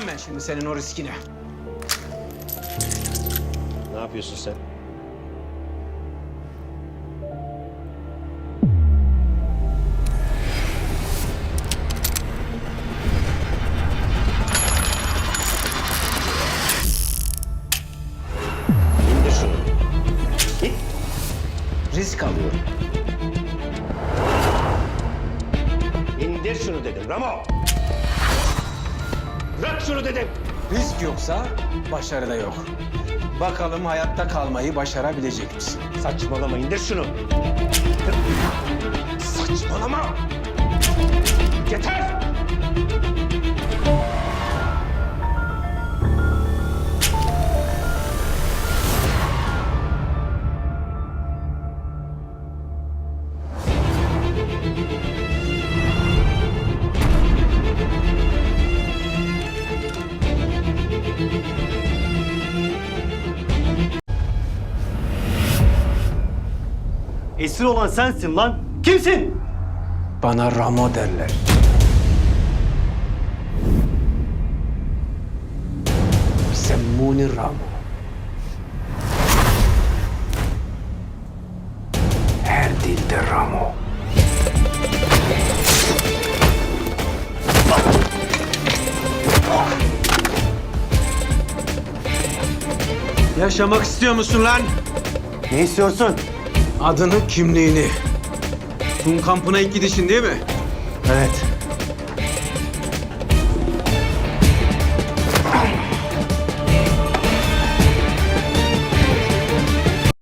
lan ben şimdi senin o riskine. Ne yapıyorsun sen? İndir şunu. Git. Risk alıyorum. İndir şunu dedim Ramo. Bırak şunu dedim. Risk yoksa başarı da yok. Bakalım hayatta kalmayı başarabilecek misin? Saçmalama indir şunu. Saçmalama. Esir olan sensin lan. Kimsin? Bana Ramo derler. Semmuni Ramo. Her dilde Ramo. Yaşamak istiyor musun lan? Ne istiyorsun? Adını, kimliğini. Sun kampına ilk gidişin değil mi? Evet.